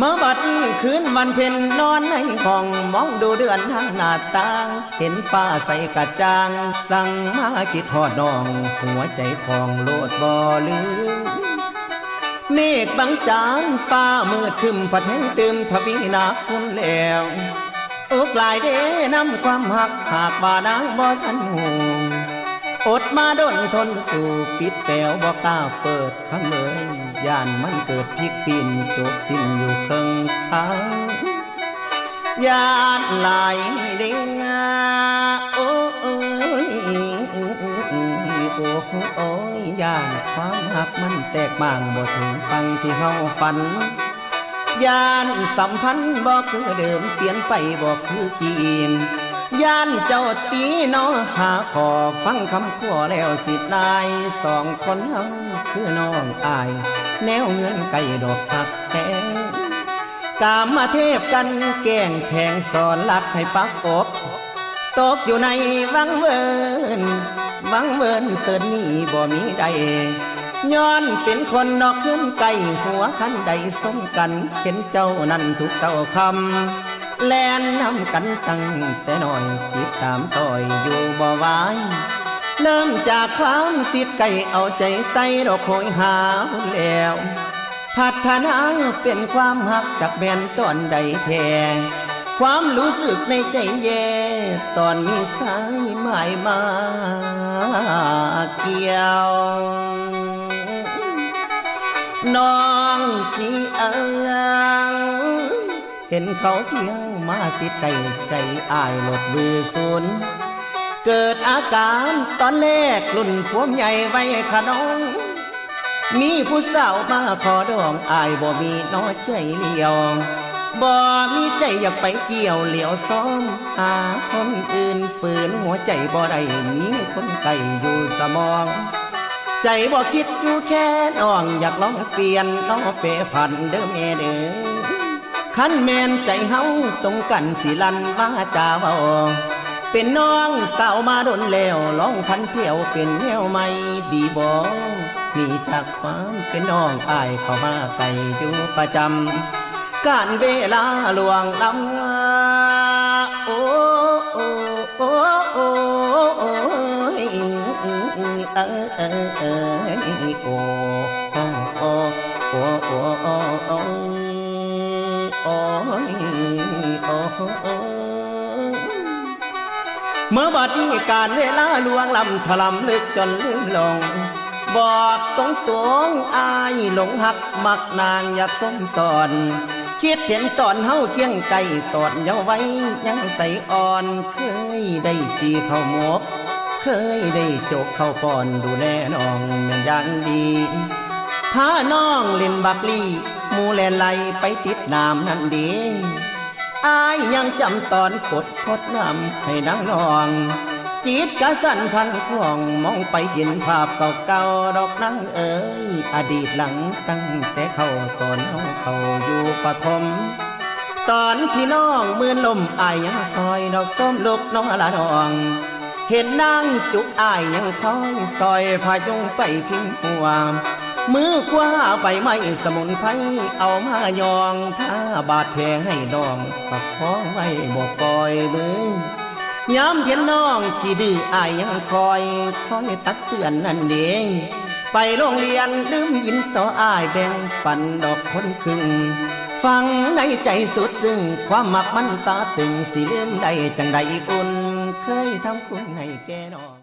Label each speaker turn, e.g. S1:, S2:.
S1: เมื่อบัดคืนวันเพ็ญนอนในห้องมองดูเดือนทางหน้าต่าง เห็นฟ้าใส่กระจ่าง สั่งมาคิดหอดอง หัวใจของโลดบ่ลืมเมฆบางจานฟ้ามืดคึมผัดแห้งเติมทวีนาคุณแล้วอกลายเด้นำความหักหากว่านางบ่ทันหู อดมาดนทนสู่ปิดแปวบ่กล้าเปิดคำเอ่ยย่านมันเกิดพลิกปีนจบสิ้นอยู่เครึ่งทางย่านไหลเด้งโอ้โอ้ยโอ้โอ้ยย่านความหักมันแตกบางบ่ถึงฟังที่เฮาฝันย่านสัมพันธ์บ่คือเดิมเปลี่ยนไปบ่คือกีน ย่านเจ้าตีน้อหาขอฟังคำขัวแล้วสินายสองคนเฮาคือน้องอาย แนวเงินไก่ดอกหักแพงกามมาเทพกันแกล้งแพงสอนลักให้ปักอกตกอยู่ในวังเวินวังเวินเสินนี่บ่มีใดย้อนเป็นคนนอกขึ้นไก่หัวคันใดสมกันเห็นเจ้านั้นทุกเศร้าคำ แลนนำกันตั้งแต่น้อยติดตามต่อยอยู่บ่ไหวเริ่มจากความสิทธิ์ไก่เอาใจใส่ดอกโหยหาแล้ว พัฒนาเป็นความหักจากแบนตอนใดแท้ความรู้สึกในใจแย่ ตอนมีสายหมายมาเกี่ยว เห็นเขาเที่ยวมาสิไก่ใจอายหลดบือศูนย์เกิดอาการตอนแรกรุ่นพวมใหญ่ไว้ขนอง มีผู้สาวมาขอดองอายบ่มีน้อใจเลี้ยวบ่มีใจอยากไปเกี่ยวเหลียวซ้อมหาคนอื่นฝืนหัวใจบ่ได้มีคนไก่อยู่สมอง ใจบ่คิดอยู่แค่น้องอยากลองเปลี่ยนน้องเปพันเด้อแม่เด้อ ขันแมนใจเฮาตรงกันสิลันมาจาเบาเป็นน้องสาวมาดนแล้วลองพันเที่ยวเป็นแนวใหม่ดีบ่มีจากความเป็นน้องอายเข้ามาไกลอยู่ประจำการเวลาลวงลำโอ้โอ้โอ้โอ้โอ้เออเออเออโอ้โอ้โอ้โอ้ เมื่อบัดนี้การเวลาลวงลำถลำลึกจนลืมลง บอกตรงตรงอายหลงหักมักนางอยากสมสอนคิดเห็นตอนเฮาเคียงไก่ตอนเยาวไว้ยังใสอ่อน เคยได้ตีเข้าหมก เคยได้จกเข้าปอนดูแลน้องมันอย่างดีพาน้องเล่นบักลี่หมูแลนไหลไปติดน้ำนั่นดี อายยังจำตอนกดพดน้ำให้นางนอง จิตกะสั่นพันควงมองไปเห็นภาพเก่าๆดอกนางเอ๋ยอดีตหลังตั้งแต่เขาตอนน้องเขาอยู่ปฐมตอนพี่น้องเมื่อลมอายยังซอยดอกส้มลูกน้องละดอง เห็นนางจุกอายยังคอยซอยพายุงไปพิงปัวมือคว้าใบไม้สมุนไพรเอามายองถ้าบาดแผลให้น้องก็ขอไว้บอกกอยมือย้ำเพียนน้องขี้ดื้ออายยังคอยคอยตักเตือนนั่นเองไปโรงเรียนลืมยินสออายแบ่งปันดอกคนครึ่งฟังในใจสุดซึ่งความหมักมันตาตึงสิลืมได้จังใดอุ่น เคยทำคุณให้แกนอง